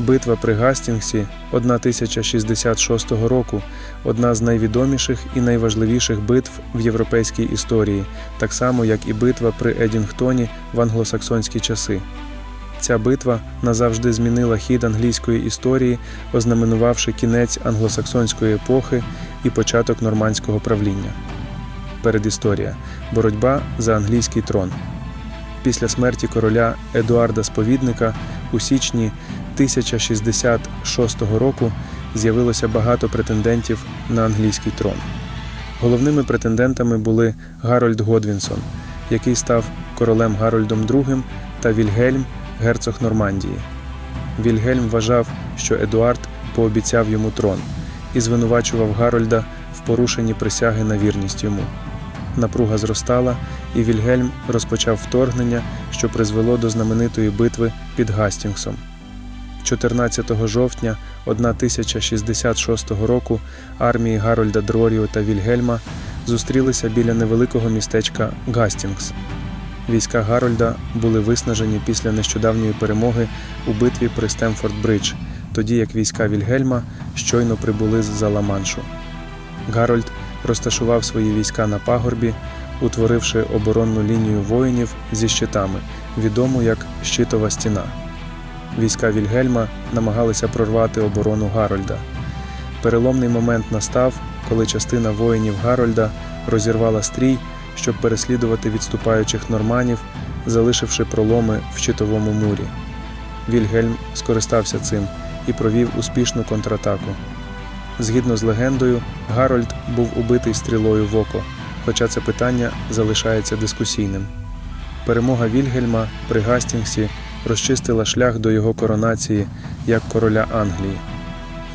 Битва при Гастінгсі 1066 року одна з найвідоміших і найважливіших битв в європейській історії, так само як і битва при Едінгтоні в англосаксонські часи. Ця битва назавжди змінила хід англійської історії, ознаменувавши кінець англосаксонської епохи і початок нормандського правління. Передісторія боротьба за англійський трон. Після смерті короля Едуарда Сповідника у січні 1066 року з'явилося багато претендентів на англійський трон. Головними претендентами були Гарольд Годвінсон, який став королем Гарольдом II, та Вільгельм, герцог Нормандії. Вільгельм вважав, що Едуард пообіцяв йому трон і звинувачував Гарольда в порушенні присяги на вірність йому. Напруга зростала, і Вільгельм розпочав вторгнення, що призвело до знаменитої битви під Гастінгсом. 14 жовтня 1066 року армії Гарольда Дроріо та Вільгельма зустрілися біля невеликого містечка Гастінгс. Війська Гарольда були виснажені після нещодавньої перемоги у битві при Стемфорд-Бридж, тоді як війська Вільгельма щойно прибули з Ла-Маншу. Гарольд розташував свої війська на пагорбі, утворивши оборонну лінію воїнів зі щитами, відому як щитова стіна. Війська Вільгельма намагалися прорвати оборону Гарольда. Переломний момент настав, коли частина воїнів Гарольда розірвала стрій, щоб переслідувати відступаючих норманів, залишивши проломи в щитовому мурі. Вільгельм скористався цим і провів успішну контратаку. Згідно з легендою, Гарольд був убитий стрілою в око, хоча це питання залишається дискусійним. Перемога Вільгельма при Гастінгсі розчистила шлях до його коронації як короля Англії.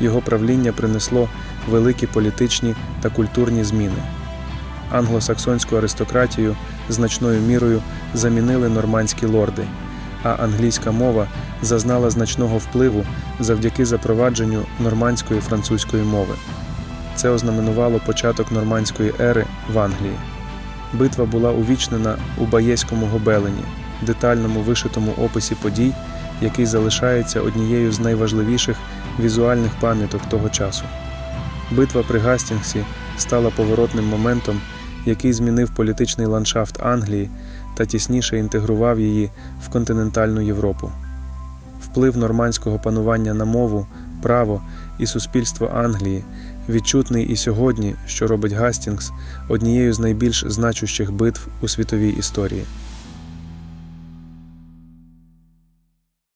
Його правління принесло великі політичні та культурні зміни. Англосаксонську аристократію значною мірою замінили нормандські лорди, а англійська мова зазнала значного впливу завдяки запровадженню нормандської французької мови. Це ознаменувало початок нормандської ери в Англії. Битва була увічнена у Баєському гобелені, детальному вишитому описі подій, який залишається однією з найважливіших візуальних пам'яток того часу. Битва при Гастінгсі стала поворотним моментом, який змінив політичний ландшафт Англії та тісніше інтегрував її в континентальну Європу. Вплив нормандського панування на мову, право і суспільство Англії відчутний і сьогодні, що робить Гастінгс однією з найбільш значущих битв у світовій історії.